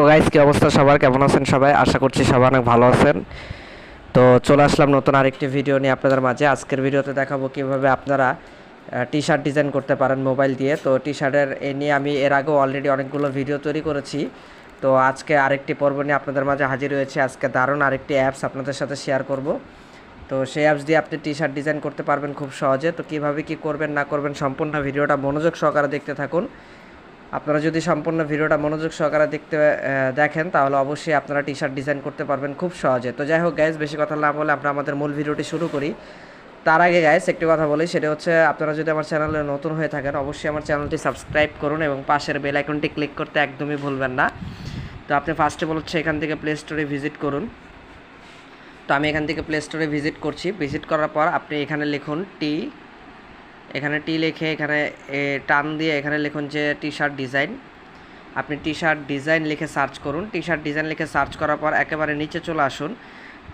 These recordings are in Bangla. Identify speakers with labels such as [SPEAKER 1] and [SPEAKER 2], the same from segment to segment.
[SPEAKER 1] তো গাইস কি অবস্থা সবার? কেমন আছেন সবাই? আশা করছি সবাই অনেক ভালো আছেন। তো চলে আসলাম নতুন আরেকটি ভিডিও নিয়ে আপনাদের মাঝে। আজকের ভিডিওতে দেখাবো কীভাবে আপনারা টি শার্ট ডিজাইন করতে পারেন মোবাইল দিয়ে। তো টি শার্টের এ নিয়ে আমি এর আগেও অলরেডি অনেকগুলো ভিডিও তৈরি করেছি। তো আজকে আরেকটি পর্ব নিয়ে আপনাদের মাঝে হাজির হয়েছে। আজকে দারুণ আরেকটি অ্যাপস আপনাদের সাথে শেয়ার করব। তো সেই অ্যাপস দিয়ে আপনি টি শার্ট ডিজাইন করতে পারবেন খুব সহজে। তো কীভাবে কি করবেন, না করবেন, সম্পূর্ণ ভিডিওটা মনোযোগ সহকারে দেখতে থাকুন। আপনারা যদি সম্পূর্ণ ভিডিওটা মনোযোগ সহকারে দেখতে দেখেন, তাহলে অবশ্যই আপনারা টি শার্ট ডিজাইন করতে পারবেন খুব সহজে। তো যাই হোক গ্যাস বেশি কথা না বলে আমরা আমাদের মূল ভিডিওটি শুরু করি। তার আগে গ্যাস একটি কথা বলি, সেটা হচ্ছে আপনারা যদি আমার চ্যানেলে নতুন হয়ে থাকেন, অবশ্যই আমার চ্যানেলটি সাবস্ক্রাইব করুন এবং পাশের বেল আইকনটি ক্লিক করতে একদমই ভুলবেন না। তো আপনি ফার্স্টে বলছে এখান থেকে প্লে স্টোরে ভিজিট করুন। তো আমি এখান থেকে প্লে স্টোরে ভিজিট করছি। ভিজিট করার পর আপনি এখানে লিখুন টি এখানে টি লিখে, এখানে টান দিয়ে এখানে লিখুন যে টি শার্ট ডিজাইন আপনি টি শার্ট ডিজাইন লিখে সার্চ করুন। টি শার্ট ডিজাইন লিখে সার্চ করার পর একেবারে নিচে চলে আসুন।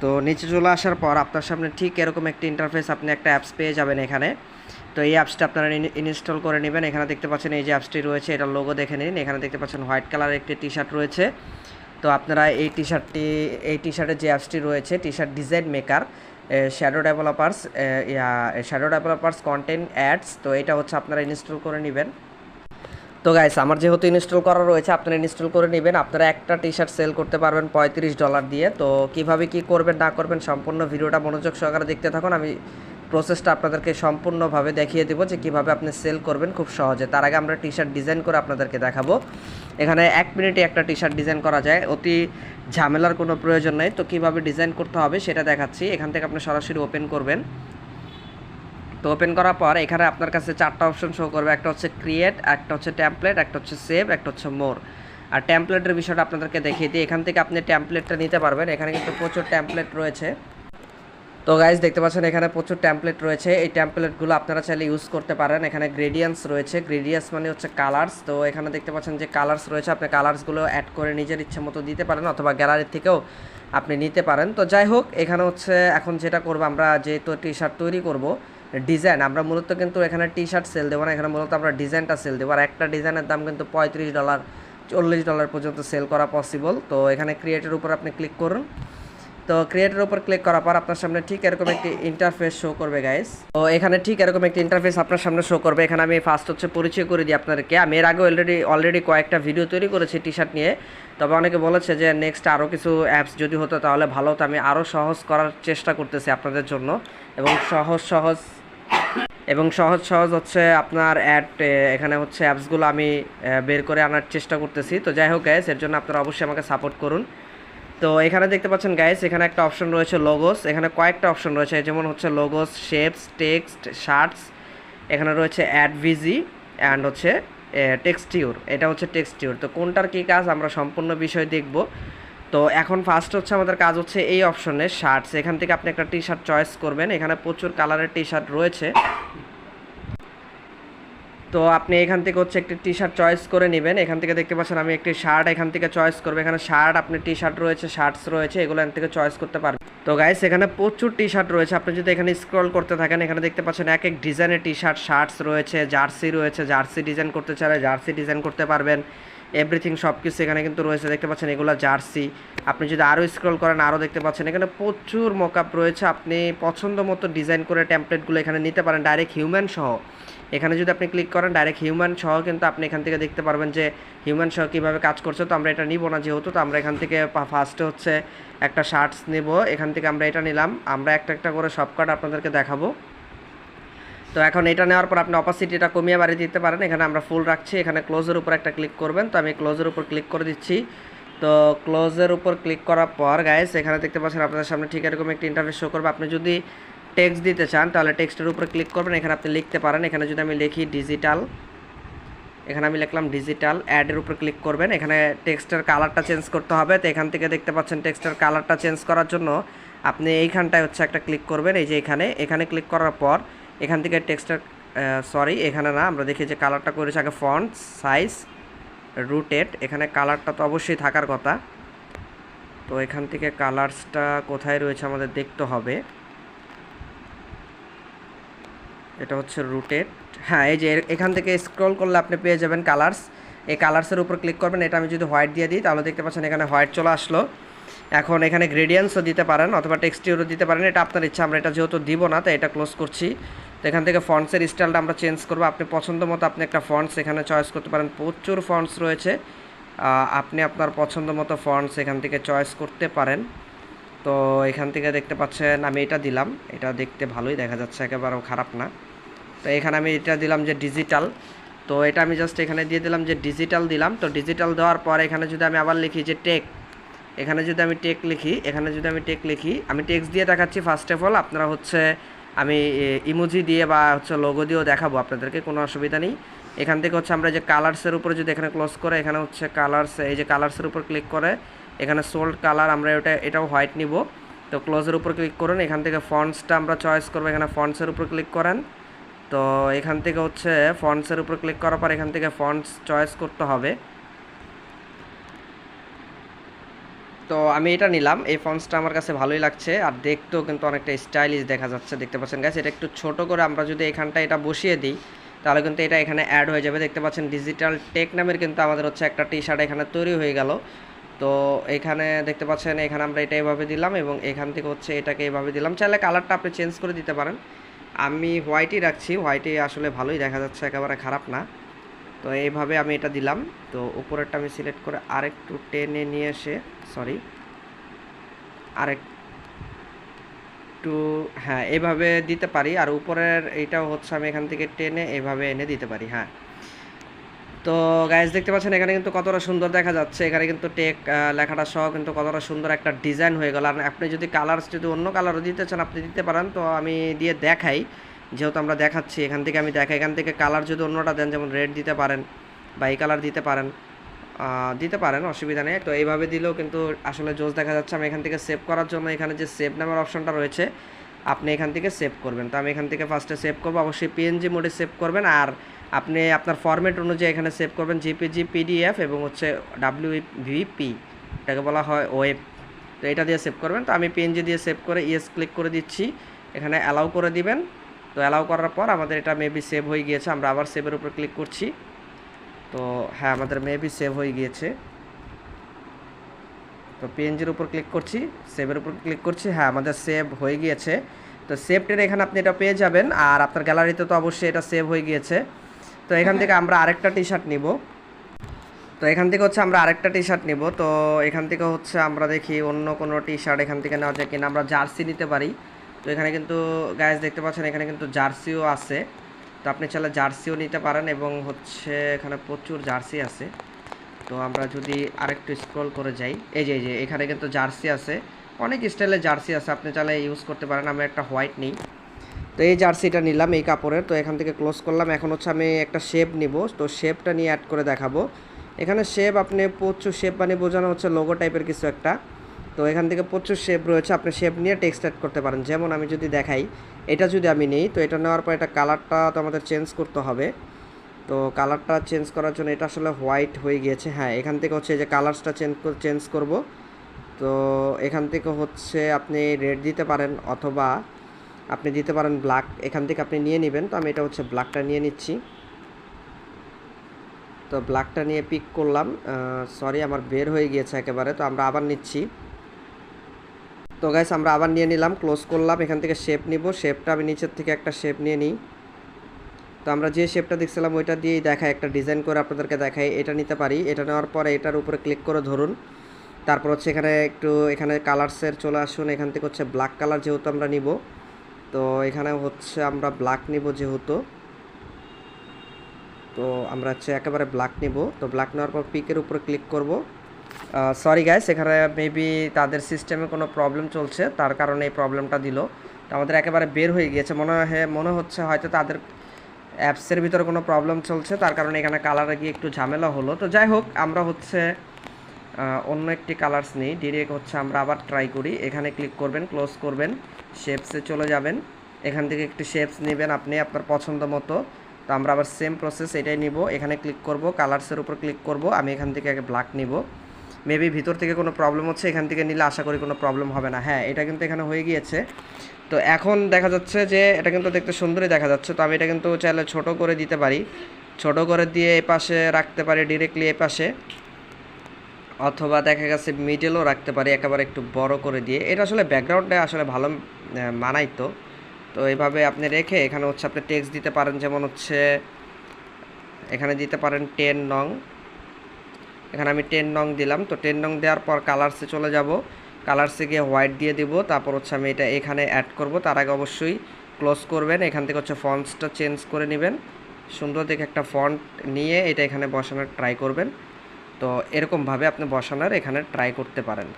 [SPEAKER 1] তো নিচে চলে আসার পর আপনার সামনে ঠিক এরকম একটি ইন্টারফেস আপনি একটা অ্যাপস পেয়ে যাবেন এখানে। তো এই অ্যাপসটা আপনারা ইনস্টল করে নেবেন। এখানে দেখতে পাচ্ছেন এই যে অ্যাপসটি রয়েছে এটা লোগো দেখে নিন। এখানে দেখতে পাচ্ছেন হোয়াইট কালারের একটি টি শার্ট রয়েছে। তো আপনারা এই টি শার্টটি এই টি শার্টের যে অ্যাপসটি রয়েছে T shirt design maker Shadow Developers Shadow Developers content ads তো এটা হচ্ছে আপনারা ইনস্টল করে নেবেন। তো গাইস আমার যেহেতু ইনস্টল করা রয়েছে, আপনারা ইনস্টল করে নেবেন। আপনারা একটা টি শার্ট সেল করতে পারবেন পঁয়ত্রিশ ডলার দিয়ে। তো কীভাবে কি করবেন, না করবেন, সম্পূর্ণ ভিডিওটা মনোযোগ সহকারে দেখতে থাকুন। আমি প্রসেসটা আপনাদেরকে সম্পূর্ণভাবে দেখিয়ে দেবো যে কীভাবে আপনি সেল করবেন খুব সহজে। তার আগে আমরা টি শার্ট ডিজাইন করে আপনাদেরকে দেখাবো। এখানে এক মিনিটে একটা টি শার্ট ডিজাইন করা যায়। অতি ঝামেলার কোনো প্রয়োজন নেই। তো কীভাবে ডিজাইন করতে হবে সেটা দেখাচ্ছি। এখান থেকে আপনি সরাসরি ওপেন করবেন। তো ওপেন করার পর এখানে আপনার কাছে চারটা অপশন শো করবে। একটা হচ্ছে ক্রিয়েট একটা হচ্ছে ট্যাম্পলেট একটা হচ্ছে সেভ একটা হচ্ছে মোর আর ট্যাম্পলেটের বিষয়টা আপনাদেরকে দেখিয়ে দিই। এখান থেকে আপনি ট্যাম্পলেটটা নিতে পারবেন। এখানে কিন্তু প্রচুর ট্যাম্পলেট রয়েছে। তো গাইজ দেখতে পাচ্ছেন এখানে প্রচুর ট্যাম্পলেট রয়েছে। এই ট্যাম্পলেটগুলো আপনারা চাইলে ইউজ করতে পারেন। এখানে গ্রেডিয়েন্টস রয়েছে। গ্রেডিয়েন্টস মানে হচ্ছে কালার্স তো এখানে দেখতে পাচ্ছেন যে কালার্স রয়েছে। আপনি কালার্সগুলো অ্যাড করে নিজের ইচ্ছে মতো দিতে পারেন অথবা গ্যালারি থেকেও আপনি নিতে পারেন। তো যাই হোক, এখানে হচ্ছে এখন যেটা করব, আমরা যেহেতু টি শার্ট তৈরি করব ডিজাইন আমরা মূলত কিন্তু এখানে টি শার্ট সেল দেবো না। এখানে মূলত আমরা ডিজাইনটা সেল দেবো। আর একটা ডিজাইনের দাম কিন্তু পঁয়ত্রিশ ডলার চল্লিশ ডলার পর্যন্ত সেল করা পসিবল তো এখানে ক্রিয়েটের উপর আপনি ক্লিক করুন। তো ক্রিয়েটের উপর ক্লিক করার পর আপনার সামনে ঠিক এরকম একটি ইন্টারফেস শো করবে গাইস তো এখানে ঠিক এরকম একটি ইন্টারফেস আপনার সামনে শো করবে। এখানে আমি ফার্স্ট হচ্ছে পরিচয় করে দিই আপনাদেরকে। আমি এর আগে অলরেডি অলরেডি কয়েকটা ভিডিও তৈরি করেছি টি শার্ট নিয়ে। তবে অনেকে বলেছে যে নেক্সট আরও কিছু অ্যাপস যদি হতো তাহলে ভালো হতো। আমি আরও সহজ করার চেষ্টা করতেছি আপনাদের জন্য। এবং সহজ সহজ, এবং সহজ সহজ হচ্ছে আপনার অ্যাড এখানে হচ্ছে অ্যাপসগুলো আমি বের করে আনার চেষ্টা করতেছি। তো যাই হোক গ্যাস এর জন্য আপনারা অবশ্যই আমাকে সাপোর্ট করুন। তো এখানে দেখতে পাচ্ছেন গাইস এখানে একটা অপশন রয়েছে লোগোস এখানে কয়েকটা অপশন রয়েছে, যেমন হচ্ছে লোগোস শেপস টেক্সট শার্টস এখানে রয়েছে অ্যাড ভিজি অ্যান্ড হচ্ছে টেক্সটিউর এটা হচ্ছে টেক্সটিউর তো কোনটার কী কাজ, আমরা সম্পূর্ণ বিষয় দেখব। তো এখন ফার্স্ট হচ্ছে আমাদের কাজ হচ্ছে এই অপশনে শার্টস এখান থেকে আপনি একটা টি শার্ট চয়েস করবেন। এখানে প্রচুর কালারের টি শার্ট রয়েছে। তো আপনি এখান থেকে হচ্ছে একটি টি শার্ট চয়েস করে নেবেন। এখান থেকে দেখতে পাচ্ছেন আমি একটি শার্ট এখান থেকে চয়েস করব। এখানে শার্ট আপনি টি শার্ট রয়েছে শার্টস রয়েছে, এগুলো এখান থেকে চয়েস করতে পারবেন। তো গাইস এখানে প্রচুর টি শার্ট রয়েছে। আপনি যদি এখানে স্ক্রল করতে থাকেন, এখানে দেখতে পাচ্ছেন এক এক ডিজাইনের টি শার্ট শার্টস রয়েছে জার্সি রয়েছে জার্সি ডিজাইন করতে চাইলে জার্সি ডিজাইন করতে পারবেন। এভরিথিং সব কিছু এখানে কিন্তু রয়েছে। দেখতে পাচ্ছেন এগুলো জার্সি আপনি যদি আরও স্ক্রল করেন আরও দেখতে পাচ্ছেন এখানে প্রচুর মকআপ রয়েছে। আপনি পছন্দ মতো ডিজাইন করে ট্যাম্পলেটগুলো এখানে নিতে পারেন ডাইরেক্ট হিউম্যান সহ। এখানে যদি আপনি ক্লিক করেন ডাইরেক্ট হিউম্যান সহ কিন্তু আপনি এখান থেকে দেখতে পারবেন যে হিউম্যান সহ কীভাবে কাজ করছে। তো আমরা এটা নিব না যেহেতু, তো আমরা এখান থেকে ফার্স্টে হচ্ছে একটা শার্টস নেব। এখান থেকে আমরা এটা নিলাম। আমরা একটা একটা করে সব কার্ড আপনাদেরকে দেখাবো। তো এখন এটা নেওয়ার পর আপনি অপাসিটিটা কমিয়ে বাড়িয়ে দিতে পারেন। এখানে আমরা ফুল রাখছি। এখানে ক্লোজের উপর একটা ক্লিক করবেন। তো আমি ক্লোজের উপর ক্লিক করে দিচ্ছি। তো ক্লোজের উপর ক্লিক করার পর গাইস এখানে দেখতে পাচ্ছেন আপনাদের সামনে ঠিক এরকম একটি ইন্টারফেস শো করবে। আপনি যদি টেক্সট দিতে চান, তাহলে টেক্সটের উপর ক্লিক করবেন। এখানে আপনি লিখতে পারেন, এখানে যদি আমি লিখি ডিজিটাল এখানে আমি লিখলাম ডিজিটাল অ্যাডের উপর ক্লিক করবেন। এখানে টেক্সটের কালারটা চেঞ্জ করতে হবে। তো এখান থেকে দেখতে পাচ্ছেন টেক্সটের কালারটা চেঞ্জ করার জন্য আপনি এইখানটায় হচ্ছে একটা ক্লিক করবেন, এই যে এখানে। এখানে ক্লিক করার পর এখান থেকে টেক্সটের সরি এখানে না, আমরা দেখি যে কালারটা করেছে আগে ফন্ট সাইজ রুটেড এখানে কালারটা তো অবশ্যই থাকার কথা। তো এখান থেকে কালার্সটা কোথায় রয়েছে আমাদের দেখতে হবে। এটা হচ্ছে রুটেড হ্যাঁ এই যে এখান থেকে স্ক্রল করলে আপনি পেয়ে যাবেন কালার্স এই কালার্সের উপর ক্লিক করবেন। এটা আমি যদি হোয়াইট দিয়ে দিই, তাহলে দেখতে পাচ্ছেন এখানে হোয়াইট চলে আসলো। এখন এখানে গ্রেডিয়েন্টসও দিতে পারেন অথবা টেক্সটিউরও দিতে পারেন। এটা আপনার ইচ্ছা, আমরা এটা যেহেতু দিব না তাই এটা ক্লোজ করছি। তো এখান থেকে ফন্টসের স্টাইলটা আমরা চেঞ্জ করব। আপনি পছন্দ মতো আপনি একটা ফন্টস এখানে চয়েস করতে পারেন। প্রচুর ফন্টস রয়েছে। আপনি আপনার পছন্দ মতো ফন্টস এখান থেকে চয়েস করতে পারেন। তো এখান থেকে দেখতে পাচ্ছেন আমি এটা দিলাম। এটা দেখতে ভালোই দেখা যাচ্ছে, একেবারেও খারাপ না। তো এখানে আমি এটা দিলাম যে ডিজিটাল তো এটা আমি জাস্ট এখানে দিয়ে দিলাম যে ডিজিটাল দিলাম। তো ডিজিটাল দেওয়ার পর এখানে যদি আমি আবার লিখি যে টেক এখানে যদি আমি টেক লিখি, এখানে যদি আমি টেক লিখি, আমি টেক্স দিয়ে দেখাচ্ছি ফার্স্ট অফ অল আপনারা হচ্ছে আমি ইমোজি দিয়ে বা হচ্ছে লোগো দিয়েও দেখাবো আপনাদেরকে, কোনো অসুবিধা নেই। এখান থেকে হচ্ছে আমরা যে কালার্সের উপরে যদি এখানে ক্লোজ করে, এখানে হচ্ছে কালার্স এই যে কালার্সের উপর ক্লিক করে এখানে সোল্ড কালার আমরা ওটা, এটাও হোয়াইট নিব। তো ক্লোজের উপর ক্লিক করুন, এখান থেকে ফন্টসটা আমরা চয়েস করব, এখানে ফন্টসের উপর ক্লিক করেন। তো এখান থেকে হচ্ছে ফন্টসের উপর ক্লিক করার পর এখান থেকে ফন্টস চয়েস করতে হবে। তো আমি এটা নিলাম, এই ফন্টসটা আমার কাছে ভালোই লাগছে, আর দেখতেও কিন্তু অনেকটা স্টাইলিশ দেখা যাচ্ছে, দেখতে পাচ্ছেন গাছ এটা একটু ছোট করে আমরা যদি এখানটা এটা বসিয়ে দিই, তাহলে কিন্তু এটা এখানে অ্যাড হয়ে যাবে। দেখতে পাচ্ছেন ডিজিটাল টেক নামের কিন্তু আমাদের হচ্ছে একটা টি শার্ট এখানে তৈরি হয়ে গেল। তো এখানে দেখতে পাচ্ছেন, এখানে আমরা এটা এভাবে দিলাম এবং এখান থেকে হচ্ছে এটাকে এভাবে দিলাম। চাইলে কালারটা আপনি চেঞ্জ করে দিতে পারেন। আমি হোয়াইটই রাখছি হোয়াইটই আসলে ভালোই দেখা যাচ্ছে, একেবারে খারাপ না। তো এইভাবে আমি এটা দিলাম। তো উপরেরটা আমি সিলেক্ট করে আরেকটু টেনে নিয়ে এসে সরি আরেকটু হ্যাঁ এভাবে দিতে পারি। আর উপরের এইটাও হচ্ছে আমি এখান থেকে টেনে এভাবে এনে দিতে পারি হ্যাঁ। তো গাইজ দেখতে পাচ্ছেন, এখানে কিন্তু কতটা সুন্দর দেখা যাচ্ছে। এখানে কিন্তু টেক লেখাটা সহ কিন্তু কতটা সুন্দর একটা ডিজাইন হয়ে গেল। আর আপনি যদি কালার্স যদি অন্য কালারও দিতে চান, আপনি দিতে পারেন। তো আমি দিয়ে দেখাই। যেহেতু আমরা দেখাচ্ছি, এখান থেকে আমি দেখাই। এখান থেকে কালার যদি অন্যটা দেন, যেমন রেড দিতে পারেন বা এই কালার দিতে পারেন দিতে পারেন, অসুবিধা নেই। তো এইভাবে দিলেও কিন্তু আসলে জোস দেখা যাচ্ছে। আমি এখান থেকে সেভ করার জন্য এখানে যে সেভ নামের অপশনটা রয়েছে, আপনি এখান থেকে সেভ করবেন। তো আমি এখান থেকে ফার্স্টে সেভ করব। অবশ্যই পিএনজি মোডে সেভ করবেন। আর আপনি আপনার ফরম্যাট অনুযায়ী এখানে সেভ করবেন জিপিজি পিডিএফ এবং হচ্ছে ডাব্লিউ ভিপি এটাকে বলা হয় ওয়েব তো এটা দিয়ে সেভ করবেন। তো আমি পিএনজি দিয়ে সেভ করে ইয়েস ক্লিক করে দিচ্ছি। এখানে অ্যালাউ করে দিবেন। তো অ্যালাউ করার পর আমাদের এটা মেবি সেভ হয়ে গিয়েছে। আমরা আবার সেভের উপর ক্লিক করছি। তো হ্যাঁ আমাদের মেবি সেভ হয়ে গিয়েছে। তো পিএনজির উপর ক্লিক করছি। সেভের উপর ক্লিক করছি। হ্যাঁ আমাদের সেভ হয়ে গিয়েছে। তো সেভটের এখানে আপনি এটা পেয়ে যাবেন। আর আপনার গ্যালারিতে তো অবশ্যই এটা সেভ হয়ে গিয়েছে। তো এখান থেকে আমরা আরেকটা টি শার্ট নিব। তো এখান থেকে হচ্ছে আমরা আরেকটা টি শার্ট নিব। তো এখান থেকে হচ্ছে আমরা দেখি অন্য কোনো টি শার্ট এখান থেকে নেওয়া যায় কিনা। আমরা জার্সি নিতে পারি। তো এখানে কিন্তু গায়েস দেখতে পাচ্ছেন, এখানে কিন্তু জার্সিও আছে। তো আপনি চাইলে জার্সিও নিতে পারেন এবং হচ্ছে এখানে প্রচুর জার্সি আছে। তো আমরা যদি আরেকটু স্ক্রল করে যাই। এই যে এই যে, এখানে কিন্তু জার্সি আছে। অনেক স্টাইলের জার্সি আছে। আপনি চাইলে ইউজ করতে পারেন। আমি একটা হোয়াইট নিই। তো এই জার্সিটা নিলাম, এই কাপড়ের। তো এখান থেকে ক্লোজ করলাম। এখন হচ্ছে আমি একটা শেপ নিব। তো শেপটা নিয়ে অ্যাড করে দেখাবো। এখানে শেপ আপনি প্রচুর শেপ মানে বোঝানো হচ্ছে লোগো টাইপের কিছু একটা। তো এখান থেকে প্রচুর শেপ রয়েছে। আপনি শেপ নিয়ে টেক্সট অ্যাড করতে পারেন। যেমন আমি যদি দেখাই, এটা যদি আমি নিই, তো এটা নেওয়ার পর এটা কালারটা তো আমাদের চেঞ্জ করতে হবে। তো কালারটা চেঞ্জ করার জন্য এটা আসলে হোয়াইট হয়ে গিয়েছে। হ্যাঁ এখান থেকে হচ্ছে যে কালারসটা চেঞ্জ চেঞ্জ করব। তো এখান থেকে হচ্ছে আপনি রেড দিতে পারেন অথবা আপনি দিতে পারেন ব্ল্যাক এখান থেকে আপনি নিয়ে নেবেন। তো আমি এটা হচ্ছে ব্ল্যাকটা নিয়ে নিচ্ছি। তো ব্ল্যাকটা নিয়ে পিক করলাম। সরি আমার বের হয়ে গিয়েছে একেবারে। তো আমরা আবার নিচ্ছি। তো গাইস আমরা আবার নিয়ে নিলাম ক্লোজ করলাম। এখান থেকে শেপ নিব। শেপটা আমি নিচের থেকে একটা শেপ নিয়ে নিই। তো আমরা যে শেপটা দেখছিলাম, ওইটা দিয়েই দেখাই, একটা ডিজাইন করে আপনাদেরকে দেখাই। এটা নিতে পারি। এটা নেওয়ার পরে এটার উপরে ক্লিক করে ধরুন। তারপর হচ্ছে এখানে একটু, এখানে কালারসের চলে আসুন। এখান থেকে হচ্ছে ব্ল্যাক কালার যেহেতু আমরা নিব। তো এখানে হচ্ছে আমরা ব্ল্যাক নিব যেহেতু। তো আমরা হচ্ছে একেবারে ব্ল্যাক নিব। তো ব্ল্যাক নেওয়ার পর পিকের উপরে ক্লিক করব। সরি গাইস এখানে মেবি তাদের সিস্টেমে কোনো প্রবলেম চলছে, তার কারণে এই প্রবলেমটা দিল। তো আমাদের একেবারে বের হয়ে গিয়েছে। মনে হয়, মনে হচ্ছে হয়তো তাদের অ্যাপসের ভিতরে কোনো প্রবলেম চলছে, তার কারণে এখানে কালারে গিয়ে একটু ঝামেলা হলো। তো যাই হোক, আমরা হচ্ছে অন্য একটি কালার্স নিই। ডিরেক্ট হচ্ছে আমরা আবার ট্রাই করি। এখানে ক্লিক করবেন ক্লোজ করবেন শেপসে চলে যাবেন। এখান থেকে একটি শেপস নেবেন আপনি আপনার পছন্দ মতো। তো আমরা আবার সেম প্রসেস এটাই নিব। এখানে ক্লিক করব কালার্সের উপর ক্লিক করব, আমি এখান থেকে আগে ব্ল্যাক নিব। মেবি ভিতর থেকে কোনো প্রবলেম হচ্ছে, এখান থেকে নিলে আশা করি কোনো প্রবলেম হবে না। হ্যাঁ এটা কিন্তু এখানে হয়ে গিয়েছে। তো এখন দেখা যাচ্ছে যে এটা কিন্তু দেখতে সুন্দরই দেখা যাচ্ছে। তো আমি এটা কিন্তু চাইলে ছোট করে দিতে পারি। ছোট করে দিয়ে এই পাশে রাখতে পারি ডিরেক্টলি এই পাশে অথবা দেখা গেছে মিডলও রাখতে পারি একেবারে একটু বড় করে দিয়ে। এটা আসলে ব্যাকগ্রাউন্ডে আসলে ভালো আহ, মানাইতো তো। এইভাবে আপনি রেখে এখানে হচ্ছে আপনি টেক্সট দিতে পারেন যেমন হচ্ছে এখানে দিতে পারেন টেন নং। এখানে আমি টেন নং দিলাম। তো টেন নং দেওয়ার পর কালার্সে চলে যাব। কালার্সে গিয়ে হোয়াইট দিয়ে দিব। তারপর হচ্ছে আমি এটা এখানে অ্যাড করব। তার আগে অবশ্যই ক্লোজ করবেন। এখান থেকে হচ্ছে ফন্টসটা চেঞ্জ করে নেবেন। সুন্দর দেখে একটা ফন্ট নিয়ে এটা এখানে বসানোর ট্রাই করবেন। তো এরকমভাবে আপনি বসানোর এখানে ট্রাই করতে পারেন।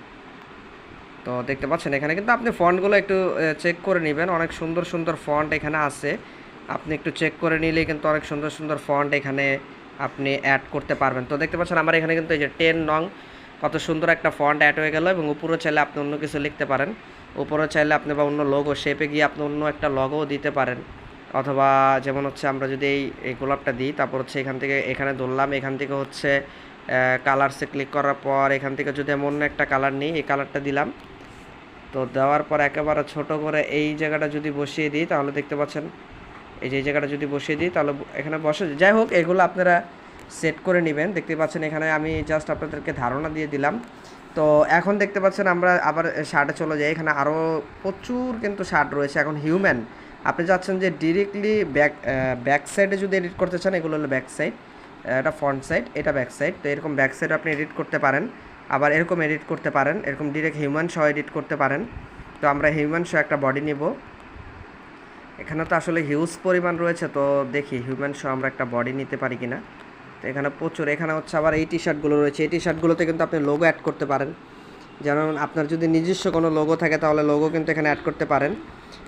[SPEAKER 1] তো দেখতে পাচ্ছেন, এখানে কিন্তু আপনি ফন্টগুলো একটু চেক করে নেবেন। অনেক সুন্দর সুন্দর ফন্ট এখানে আছে। আপনি একটু চেক করে নিলেই কিন্তু অনেক সুন্দর সুন্দর ফন্ট এখানে আপনি অ্যাড করতে পারবেন। তো দেখতে পাচ্ছেন, আমার এখানে কিন্তু এই যে টেন নং, কত সুন্দর একটা ফন্ট অ্যাড হয়ে গেল এবং উপরে চাইলে আপনি অন্য কিছু লিখতে পারেন। উপরে চাইলে আপনি বা অন্য লোগো শেপে গিয়ে আপনি অন্য একটা লগও দিতে পারেন। অথবা যেমন হচ্ছে আমরা যদি এই গোলাপটা দিই, তারপর হচ্ছে এখান থেকে, এখানে ধরলাম, এখান থেকে হচ্ছে কালারসে ক্লিক করার পর এখান থেকে যদি অন্য একটা কালার নিই, এই কালারটা দিলাম। তো দেওয়ার পর একেবারে ছোট করে এই জায়গাটা যদি বসিয়ে দিই, তাহলে দেখতে পাচ্ছেন, এই যে এই জায়গাটা যদি বসিয়ে দিই, তাহলে এখানে বসে যাই হোক, এগুলো আপনারা সেট করে নেবেন। দেখতে পাচ্ছেন, এখানে আমি জাস্ট আপনাদেরকে ধারণা দিয়ে দিলাম। তো এখন দেখতে পাচ্ছেন, আমরা আবার শার্টে চলে যাই। এখানে আরও প্রচুর কিন্তু শার্ট রয়েছে। এখন হিউম্যান আপনি চাচ্ছেন যে ডিরেক্টলি ব্যাক ব্যাক সাইডে যদি এডিট করতে চান, এগুলো হলো ব্যাক সাইড এটা ফ্রন্ট সাইড এটা ব্যাক সাইড তো এরকম ব্যাক সাইড আপনি এডিট করতে পারেন। আবার এরকম এডিট করতে পারেন। এরকম ডিরেক্ট হিউম্যান সহ এডিট করতে পারেন। তো আমরা হিউম্যান সহ একটা বডি নিব। এখানে তো আসলে হিউজ পরিমাণ রয়েছে, তো দেখি হিউম্যান সহ আমরা একটা বডি নিতে পারি কিনা। তো এখানে প্রচুর, এখানে হচ্ছে আবার এই টি শার্টগুলো রয়েছে। এই টি শার্টগুলোতে কিন্তু আপনি লোগো অ্যাড করতে পারেন। যেমন আপনার যদি নিজস্ব কোনো লোগো থাকে, তাহলে লোগো কিন্তু এখানে অ্যাড করতে পারেন।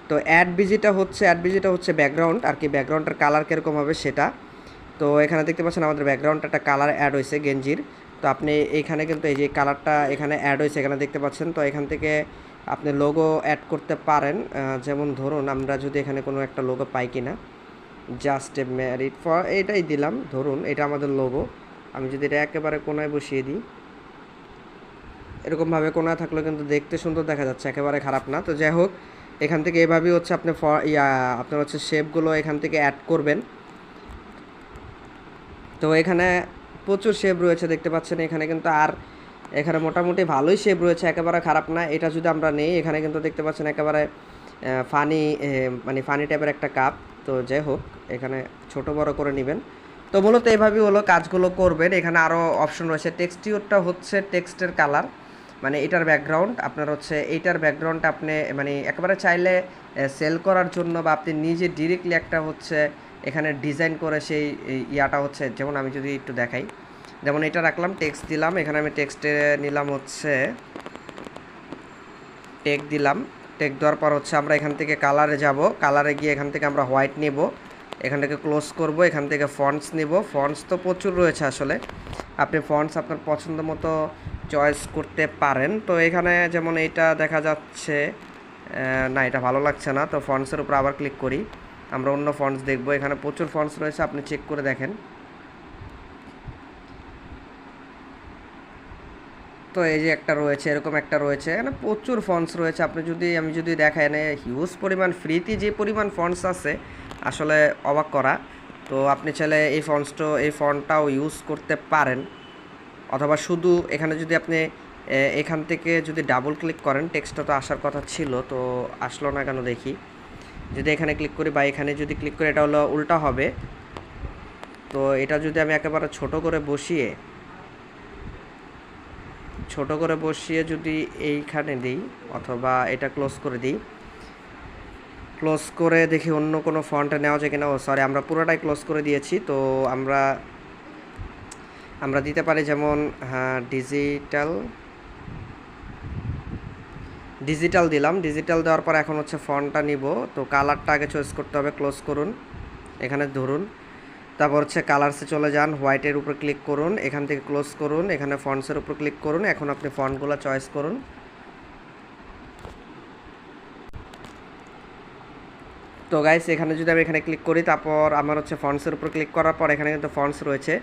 [SPEAKER 1] তো অ্যাড বিজিটা হচ্ছে অ্যাড বিজিটা হচ্ছে ব্যাকগ্রাউন্ড আর কি ব্যাকগ্রাউন্ডের কালার কীরকম হবে সেটা তো এখানে দেখতে পাচ্ছেন আমাদের ব্যাকগ্রাউন্ডটা একটা কালার অ্যাড হয়েছে গেঞ্জির। তো আপনি এইখানে কিন্তু এই যে কালারটা এখানে অ্যাড হয়েছে, এখানে দেখতে পাচ্ছেন। তো এখান থেকে আপনি লোগো অ্যাড করতে পারেন। যেমন ধরুন আমরা যদি এখানে কোনো একটা লোগো পাই কিনা জাস্ট এ ম্যারিড ফর এটাই দিলাম। ধরুন এটা আমাদের লোগো আমি যদি এটা একেবারে কোনায় বসিয়ে দিই, এরকমভাবে কোনায় থাকলে কিন্তু দেখতে সুন্দর দেখা যাচ্ছে, একেবারে খারাপ না। তো যাই হোক, এখান থেকে এভাবেই হচ্ছে আপনি ফ- ইয়া, আপনার হচ্ছে শেপগুলো এখান থেকে অ্যাড করবেন। তো এখানে প্রচুর শেপ রয়েছে, দেখতে পাচ্ছেন এখানে কিন্তু আর এখানে মোটামুটি ভালোই শেপ রয়েছে, একেবারে খারাপ না। এটা যদি আমরা নেই, এখানে কিন্তু দেখতে পাচ্ছেন একেবারে ফানি মানে ফানি টাইপের একটা কাপ তো যাই হোক, এখানে ছোট বড় করে নেবেন। তো মূলত এভাবেই হলো কাজগুলো করবেন। এখানে আরও অপশন রয়েছে। টেক্সটিউরটা হচ্ছে টেক্সটের কালার মানে এটার ব্যাকগ্রাউন্ড আপনার হচ্ছে এইটার ব্যাকগ্রাউন্ড আপনি মানে একেবারে চাইলে সেল করার জন্য বা আপনি নিজে ডিরেক্টলি একটা হচ্ছে এখানে ডিজাইন করে সেই ইয়াটা হচ্ছে, যেমন আমি যদি একটু দেখাই, যেমন এটা রাখলাম টেক্সট দিলাম, এখানে আমি টেক্সটে নিলাম হচ্ছে টেক দিলাম টেক দেওয়ার পর হচ্ছে আমরা এখান থেকে কালারে যাব কালারে গিয়ে এখান থেকে আমরা হোয়াইট নেব, এখান থেকে ক্লোজ করব, এখান থেকে ফন্টস নেব ফন্টস তো প্রচুর রয়েছে আসলে, আপনি ফন্টস আপনার পছন্দ মতো চয়েস করতে পারেন, তো এখানে যেমন এইটা দেখা যাচ্ছে না, এটা ভালো লাগছে না, তো ফন্টসের উপর আবার ক্লিক করি। আমরা অন্য ফন্টস দেখব। এখানে প্রচুর ফন্টস রয়েছে, আপনি চেক করে দেখেন। তো এই যে একটা রয়েছে, এরকম একটা রয়েছে, এখানে প্রচুর ফন্টস রয়েছে। আপনি যদি, আমি যদি দেখাই, এখানে হিউজ পরিমাণ ফ্রিতে যে পরিমাণ ফন্টস আছে, আসলে অবাক করা। তো আপনি চাইলে এই ফন্টসটা এই ফন্টটাও ইউজ করতে পারেন। অথবা শুধু এখানে যদি আপনি এখান থেকে যদি ডাবল ক্লিক করেন টেক্সটটা তো আসার কথা ছিল, তো আসলো না কেন দেখি। যদি এখানে ক্লিক করি বা এখানে যদি ক্লিক করি, এটা হলো উল্টা হবে। তো এটা যদি আমি একেবারে ছোট করে বসিয়ে, ছোট করে বসিয়ে যদি এইখানে দিই অথবা এটা ক্লোজ করে দিই ক্লোজ করে দেখি অন্য কোনো ফন্টে নেওয়া যায় কিনা। ও সরি আমরা পুরোটাই ক্লোজ করে দিয়েছি। তো আমরা আমরা দিতে পারি যেমন হ্যাঁ ডিজিটাল ডিজিটাল দিলাম। ডিজিটাল দেওয়ার পর এখন হচ্ছে ফন্টটা নিব। তো কালারটা আগে চয়েস করতে হবে ক্লোজ করুন। এখানে ধরুন। তারপর হচ্ছে কালারসে চলে যান হোয়াইটের উপর ক্লিক করুন, এখান থেকে ক্লোজ করুন, এখানে ফন্টসের উপর ক্লিক করুন, এখন আপনি ফন্টগুলো চয়েস করুন। তো গাইস এখানে যদি আমি এখানে ক্লিক করি, তারপর আমার হচ্ছে ফন্টসের উপর ক্লিক করার পর এখানে কিন্তু ফন্টস রয়েছে।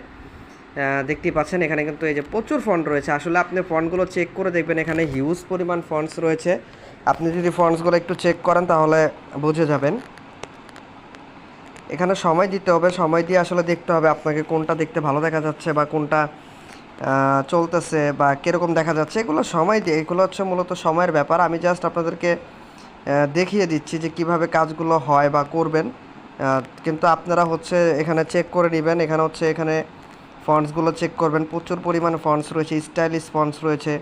[SPEAKER 1] দেখতেই পাচ্ছেন, এখানে কিন্তু এই যে প্রচুর ফন্ট রয়েছে। আসলে আপনি ফন্টগুলো চেক করে দেখবেন, এখানে হিউজ পরিমাণ ফন্টস রয়েছে। আপনি যদি ফন্টসগুলো একটু চেক করেন, তাহলে বুঝে যাবেন। এখানে সময় দিতে হবে, সময় দিয়ে আসলে দেখতে হবে আপনাকে কোনটা দেখতে ভালো দেখা যাচ্ছে বা কোনটা চলতেছে বা কীরকম দেখা যাচ্ছে। এগুলো সময় দিয়ে, এগুলো হচ্ছে মূলত সময়ের ব্যাপার। আমি জাস্ট আপনাদেরকে দেখিয়ে দিচ্ছি যে কীভাবে কাজগুলো হয় বা করবেন। কিন্তু আপনারা হচ্ছে এখানে চেক করে নেবেন। এখানে হচ্ছে এখানে ফন্টসগুলো চেক করবেন। প্রচুর পরিমাণে ফন্টস রয়েছে স্টাইলিশ ফন্টস রয়েছে।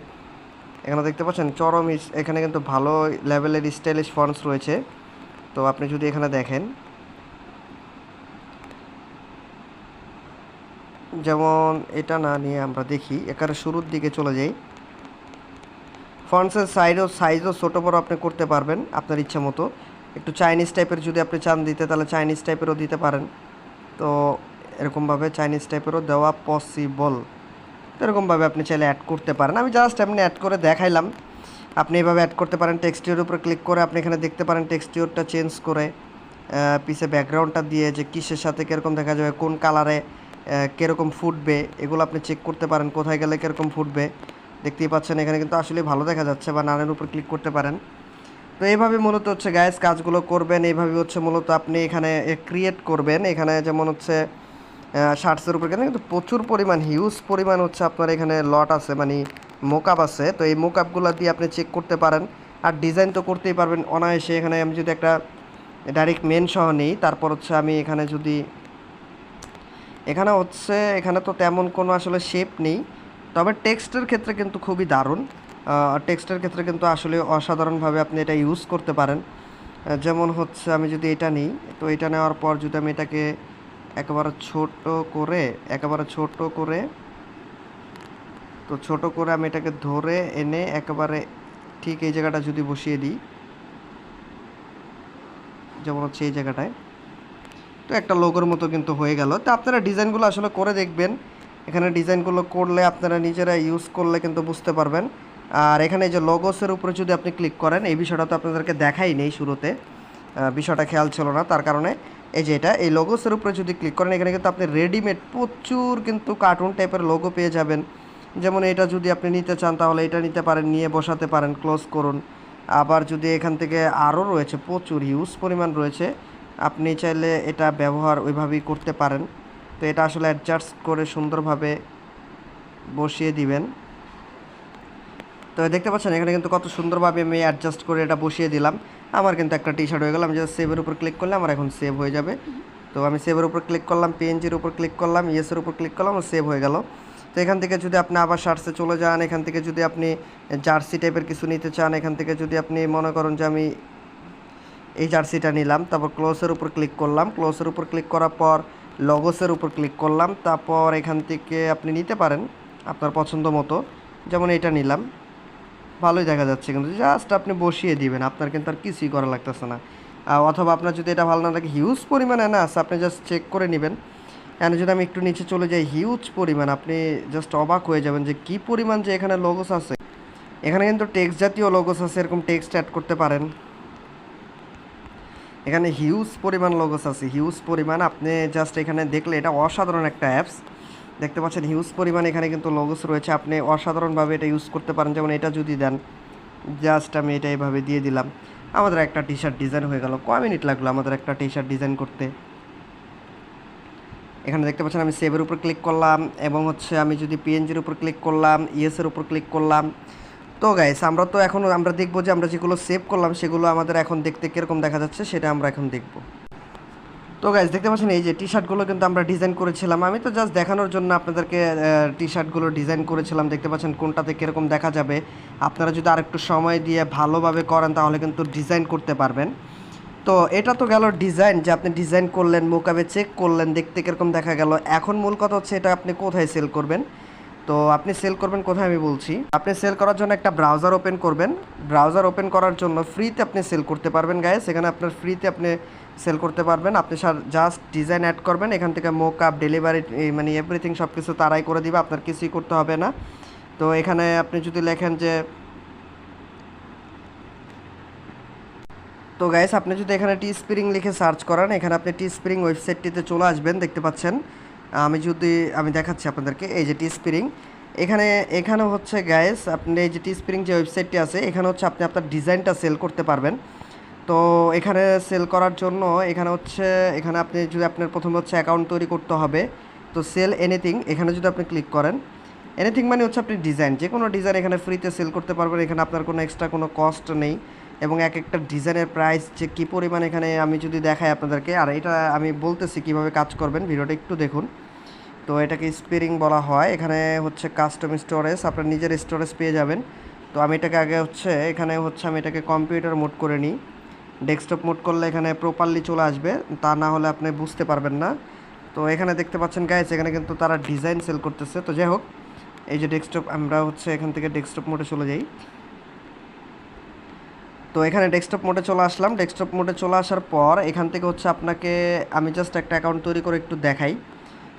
[SPEAKER 1] এখানে দেখতে পাচ্ছেন, চরম এখানে কিন্তু ভালো লেভেলের স্টাইলিশ ফন্টস রয়েছে। তো আপনি যদি এখানে দেখেন, যেমন এটা না নিয়ে আমরা দেখি, এখানে শুরুর দিকে চলে যাই। ফন্টসের সাইজও সাইজও ছোটো বড় আপনি করতে পারবেন, আপনার ইচ্ছা মতো। একটু চাইনিজ টাইপের যদি আপনি চান দিতে, তাহলে চাইনিজ টাইপেরও দিতে পারেন। তো এরকমভাবে চাইনিজ টাইপেরও দেওয়া পসিবল এরকমভাবে আপনি চাইলে অ্যাড করতে পারেন। আমি জাস্ট এমনি অ্যাড করে দেখাইলাম। আপনি এভাবে অ্যাড করতে পারেন টেক্সটিওর উপর ক্লিক করে আপনি এখানে দেখতে পারেন টেক্সটিওরটা চেঞ্জ করে পিছে ব্যাকগ্রাউন্ডটা দিয়ে যে কিসের সাথে কীরকম দেখা যাবে, কোন কালারে কীরকম ফুটবে, এগুলো আপনি চেক করতে পারেন, কোথায় গেলে কীরকম ফুটবে। দেখতেই পাচ্ছেন, এখানে কিন্তু আসলে ভালো দেখা যাচ্ছে বা নানের উপর ক্লিক করতে পারেন। তো এইভাবে মূলত হচ্ছে গ্যাস কাজগুলো করবেন, এইভাবে হচ্ছে মূলত আপনি এখানে ক্রিয়েট করবেন। এখানে যেমন হচ্ছে শার্টসের উপর কিন্তু প্রচুর পরিমাণ হিউজ পরিমাণ হচ্ছে আপনার এখানে লট আছে মানে মোকআপ আছে। তো এই মোকআপগুলো দিয়ে আপনি চেক করতে পারেন। আর ডিজাইন তো করতেই পারবেন অনায়াসে। এখানে আমি যদি একটা ডাইরেক্ট মেন সহ নিই, তারপর হচ্ছে আমি এখানে যদি, এখানে হচ্ছে, এখানে তো তেমন কোনো আসলে শেপ নেই। তবে টেক্সটের ক্ষেত্রে কিন্তু খুবই দারুণ। টেক্সটের ক্ষেত্রে কিন্তু আসলে অসাধারণভাবে আপনি এটা ইউজ করতে পারেন। যেমন হচ্ছে আমি যদি এটা নিই, তো এটা নেওয়ার পর যদি আমি এটাকে একেবারে ছোট করে, একেবারে ছোট করে, তো ছোট করে আমি এটাকে ধরে এনে একেবারে ঠিক এই জায়গাটা যদি বসিয়ে দিই, যেমন হচ্ছে এই জায়গাটায়, তো একটা লোগোর মতো কিন্তু হয়ে গেল। তো আপনারা ডিজাইনগুলো আসলে করে দেখবেন। এখানে ডিজাইনগুলো করলে আপনারা নিজেরা ইউজ করলে কিন্তু বুঝতে পারবেন। আর এখানে যে লগোসের উপরে যদি আপনি ক্লিক করেন, এই বিষয়টা তো আপনাদেরকে দেখাই নেই শুরুতে। বিষয়টা খেয়াল ছিল না তার কারণে। এই যে এটা, এই লগোসের উপরে যদি ক্লিক করেন, এখানে কিন্তু আপনি রেডিমেড প্রচুর কিন্তু কার্টুন টাইপের লোগো পেয়ে যাবেন। যেমন এটা যদি আপনি নিতে চান, তাহলে এটা নিতে পারেন, নিয়ে বসাতে পারেন ক্লোজ করুন। আবার যদি এখান থেকে আরও রয়েছে, প্রচুর হিউজ পরিমাণ রয়েছে, আপনি চাইলে এটা ব্যবহার ওইভাবেই করতে পারেন। তো এটা আসলে অ্যাডজাস্ট করে সুন্দরভাবে বসিয়ে দিবেন। তো দেখতে পাচ্ছেন, এখানে কিন্তু কত সুন্দরভাবে আমি অ্যাডজাস্ট করে এটা বসিয়ে দিলাম। আমার কিন্তু একটা টি শার্ট হয়ে গেল। আমি জাস্ট সেভের উপর ক্লিক করলে আমার এখন সেভ হয়ে যাবে। তো আমি সেভের উপর ক্লিক করলাম পিএনজির উপর ক্লিক করলাম ইয়েসের উপর ক্লিক করলাম সেভ হয়ে গেল। তো এখান থেকে যদি আপনি আবার শার্টসে চলে যান, এখান থেকে যদি আপনি জার্সি টাইপের কিছু নিতে চান, এখান থেকে যদি আপনি মনে করেন যে আমি এই জার্সিটা নিলাম, তারপর ক্লোজের উপর ক্লিক করলাম। ক্লোজের উপর ক্লিক করার পর লগোসের উপর ক্লিক করলাম। তারপর এখান থেকে আপনি নিতে পারেন আপনার পছন্দ মতো। যেমন এটা নিলাম। ভালোই দেখা যাচ্ছে কিন্তু জাস্ট আপনি বসিয়ে দিবেন, আপনার কিন্তু আর কিছুই করা লাগতেছে না। অথবা আপনার যদি এটা ভালো না লাগে হিউজ পরিমাণে না আছে আপনি জাস্ট চেক করে নেবেন। এখানে যদি আমি একটু নিচে চলে যাই হিউজ পরিমাণ, আপনি জাস্ট অবাক হয়ে যাবেন যে কি পরিমাণ যে এখানে লোগোস আছে। এখানে কিন্তু টেক্সট জাতীয় লোগোস আছে, এরকম টেক্সট অ্যাড করতে পারেন। এখানে হিউজ পরিমাণ লোগোস আছে হিউজ পরিমাণ, আপনি জাস্ট এখানে দেখলে এটা অসাধারণ একটা অ্যাপস দেখতে পাচ্ছেন হিউজ পরিমাণ এখানে কিন্তু লোগোস রয়েছে। আপনি অসাধারণভাবে এটা ইউজ করতে পারেন। যেমন এটা যদি দেন জাস্ট আমি এটা এইভাবে দিয়ে দিলাম। আমাদের একটা টি শার্ট ডিজাইন হয়ে গেল। কয় মিনিট লাগল আমাদের একটা টি শার্ট ডিজাইন করতে? এখানে দেখতে পাচ্ছেন, আমি সেভের উপর ক্লিক করলাম এবং হচ্ছে আমি যদি পিএনজির উপর ক্লিক করলাম ইএসের উপর ক্লিক করলাম। তো গাইস আমরা তো এখন আমরা দেখব যে আমরা যেগুলো সেভ করলাম, সেগুলো আমাদের এখন দেখতে কীরকম দেখা যাচ্ছে, সেটা আমরা এখন দেখব। তো গাইস দেখতে পাচ্ছেন, এই যে টি শার্টগুলো কিন্তু আমরা ডিজাইন করেছিলাম। আমি তো জাস্ট দেখানোর জন্য আপনাদেরকে টি শার্টগুলো ডিজাইন করেছিলাম। দেখতে পাচ্ছেন, কোনটাতে কীরকম দেখা যাবে। আপনারা যদি আরেকটু সময় দিয়ে ভালোভাবে করেন, তাহলে কিন্তু ডিজাইন করতে পারবেন। তো এটা তো গেল ডিজাইন যে আপনি ডিজাইন করলেন, মোকাবে চেক করলেন, দেখতে কীরকম দেখা গেল। এখন মূল কথা হচ্ছে, এটা আপনি কোথায় সেল করবেন? তো আপনি সেল করবেন কোথায় আমি বলছি। আপনি সেল করার জন্য একটা ব্রাউজার ওপেন করবেন। ব্রাউজার ওপেন করার জন্য ফ্রিতে আপনি সেল করতে পারবেন গায়ে সেখানে আপনার ফ্রিতে আপনি সেল করতে পারবেন। আপনি জাস্ট ডিজাইন অ্যাড করবেন। এখান থেকে মোক আপ ডেলিভারি মানে এভরিথিং সব কিছু তারাই করে দিবে। আপনার কিছুই করতে হবে না। তো এখানে আপনি যদি লেখেন যে তো গাইস আপনি যদি এখানে টি স্প্রিং লিখে সার্চ করেন, এখানে আপনি টি স্প্রিং ওয়েবসাইটটিতে চলে আসবেন, দেখতে পাচ্ছেন। আমি যদি, আমি দেখাচ্ছি আপনাদেরকে, এই যে টি স্প্রিং এখানে এখানে হচ্ছে গাইস আপনি এই যে টি স্প্রিং যে ওয়েবসাইটটি আছে, এখানে হচ্ছে আপনি আপনার ডিজাইনটা সেল করতে পারবেন। তো এখানে সেল করার জন্য এখানে হচ্ছে, এখানে আপনি যদি আপনার প্রথমে হচ্ছে অ্যাকাউন্ট তৈরি করতে হবে, তো সেল এনিথিং এখানে যদি আপনি ক্লিক করেন এনিথিং মানে হচ্ছে আপনি ডিজাইন যে কোনো ডিজাইন এখানে ফ্রিতে সেল করতে পারবেন, এখানে আপনার কোনো এক্সট্রা কোনো কস্ট নেই, এবং এক একটা ডিজাইনের প্রাইস যে কী পরিমাণ এখানে আমি যদি দেখাই আপনাদেরকে, আর এটা আমি বলতেছি কীভাবে কাজ করবেন, ভিডিওটা একটু দেখুন। তো এটাকে স্পিরিং বলা হয়, এখানে হচ্ছে কাস্টম স্টোরেজ আপনার নিজের স্টোরেজ পেয়ে যাবেন। তো আমি এটাকে আগে হচ্ছে, এখানে হচ্ছে আমি এটাকে কম্পিউটার মোড করে নিই। ডেস্কটপ মোড করলে এখানে প্রপারলি চলে আসবে। তা না হলে আপনি বুঝতে পারবেন না। তো এখানে দেখতে পাচ্ছেন গাইস এখানে কিন্তু তারা ডিজাইন সেল করতেছে। তো যাই হোক, এই যে ডেস্কটপ, আমরা হচ্ছে এখান থেকে ডেস্কটপ মোডে চলে যাই। তো এখানে ডেস্কটপ মোডে চলে আসলাম। ডেস্কটপ মোডে চলে আসার পর এখান থেকে হচ্ছে আপনাকে, আমি জাস্ট একটা অ্যাকাউন্ট তৈরি করে একটু দেখাই।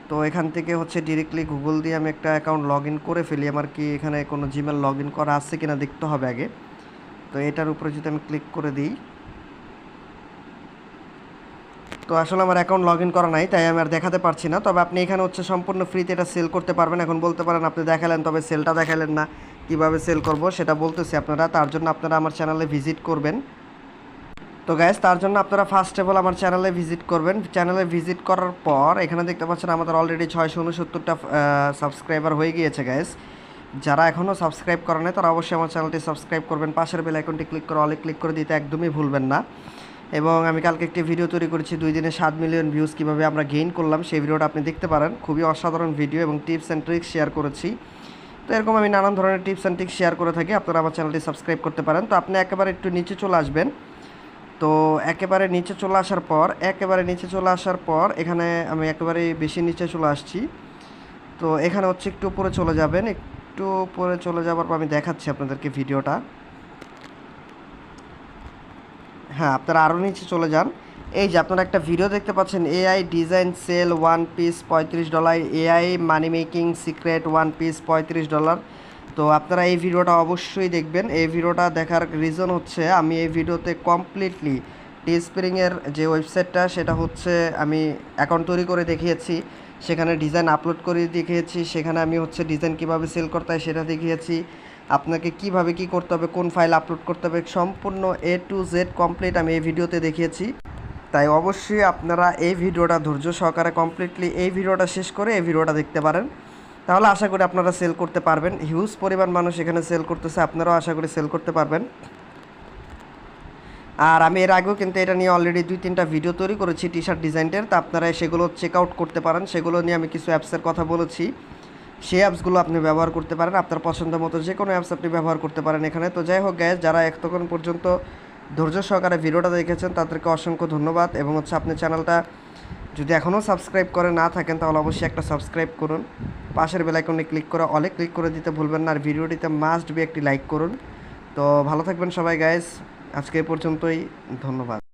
[SPEAKER 1] তো এখান থেকে হচ্ছে ডিরেক্টলি গুগল দিয়ে আমি একটা অ্যাকাউন্ট লগ করে ফেলি। আমার কি এখানে কোনো জিমেল লগ করা আছে কিনা দেখতে হবে আগে। তো এটার উপরে যদি আমি ক্লিক করে দিই তো আসলে আমার অ্যাকাউন্ট লগ ইন করা নাই, তাই আমি আর দেখাতে পারছি না। তবে আপনি এখানে হচ্ছে সম্পূর্ণ ফ্রিতে এটা সেল করতে পারবেন। এখন বলতে পারেন, আপনি দেখালেন, তবে সেলটা দেখালেন না। কীভাবে সেল করব সেটা বলতেছি আপনারা। তার জন্য আপনারা আমার চ্যানেলে ভিজিট করবেন। তো গ্যাস তার জন্য আপনারা ফার্স্ট অফ অল আমার চ্যানেলে ভিজিট করবেন। চ্যানেলে ভিজিট করার পর, এখানে দেখতে পাচ্ছেন আমাদের অলরেডি ছয়শো উনসত্তরটা সাবস্ক্রাইবার হয়ে গিয়েছে গ্যাস যারা এখনও সাবস্ক্রাইব করে নাই, তারা অবশ্যই আমার চ্যানেলটি সাবস্ক্রাইব করবেন। পাশের বেল আইকনটি ক্লিক করে অলে ক্লিক করে দিতে একদমই ভুলবেন না। এবং আমি কালকে একটি ভিডিও তৈরি করেছি, দুই দিনে সাত মিলিয়ন ভিউজ কীভাবে আমরা গেইন করলাম, সেই ভিডিওটা আপনি দেখতে পারেন। খুবই অসাধারণ ভিডিও এবং টিপস অ্যান্ড ট্রিক্স শেয়ার করেছি। তো এরকম আমি নানান ধরনের টিপস অ্যান্ড ট্রিক্স শেয়ার করে থাকি, আপনারা আমার চ্যানেলটি সাবস্ক্রাইব করতে পারেন। তো আপনি একেবারে একটু নিচে চলে আসবেন। তো একেবারে নিচে চলে আসার পর, একেবারে নিচে চলে আসার পর, এখানে আমি একেবারে বেশি নিচে চলে আসছি। তো এখানে হচ্ছে একটু উপরে চলে যাবেন, একটু উপরে চলে যাওয়ার পর আমি দেখাচ্ছি আপনাদেরকে ভিডিওটা হ্যাঁ আপনারা আরও নিচে চলে যান। এই যে আপনারা একটা ভিডিও দেখতে পাচ্ছেন AI design sell one piece পঁয়ত্রিশ dollar AI money making secret one piece পঁয়ত্রিশ ডলার তো আপনারা এই ভিডিওটা অবশ্যই দেখবেন। এই ভিডিওটা দেখার রিজন হচ্ছে, আমি এই ভিডিওতে কমপ্লিটলি টি স্প্রিংয়ের যে ওয়েবসাইটটা সেটা হচ্ছে আমি অ্যাকাউন্ট তৈরি করে দেখিয়েছি। সেখানে ডিজাইন আপলোড করে দেখিয়েছি। সেখানে আমি হচ্ছে ডিজাইন কীভাবে সেল করতে হয় সেটা দেখিয়েছি। আপনাকে কীভাবে কি করতে হবে, কোন ফাইল আপলোড করতে হবে, সম্পূর্ণ এ টু জেড কমপ্লিট আমি এই ভিডিওতে দেখিয়েছি। তাই অবশ্যই আপনারা এই ভিডিওটা ধৈর্য সহকারে কমপ্লিটলি এই ভিডিওটা শেষ করে এই ভিডিওটা দেখতে পারেন। তাহলে আশা করি আপনারা সেল করতে পারবেন। হিউজ পরিমাণ মানুষ এখানে সেল করতেছে, আপনারাও আশা করি সেল করতে পারবেন। আর আমি এর আগেও কিন্তু এটা নিয়ে অলরেডি দুই তিনটা ভিডিও তৈরি করেছি টি শার্ট ডিজাইনের তা আপনারা সেগুলো চেক আউট করতে পারেন। সেগুলো নিয়ে আমি কিছু অ্যাপসের কথা বলেছি। সেই অ্যাপসগুলো আপনি ব্যবহার করতে পারেন, আপনার পছন্দ মতো যে কোনো অ্যাপস আপনি ব্যবহার করতে পারেন এখানে। তো যাই হোক গ্যাস যারা এতক্ষণ পর্যন্ত ধৈর্য সহকারে ভিডিওটা দেখেছেন, তাদেরকে অসংখ্য ধন্যবাদ এবং হচ্ছে আপনি চ্যানেলটা যদি এখনও সাবস্ক্রাইব করে না থাকেন, তাহলে অবশ্যই একটা সাবস্ক্রাইব করুন। পাশের বেলাইকনে ক্লিক করে অলে ক্লিক করে দিতে ভুলবেন না, আর ভিডিওটিতে মাস্ট বি একটি লাইক করুন। তো ভালো থাকবেন সবাই গাইস আজকে পর্যন্তই, ধন্যবাদ।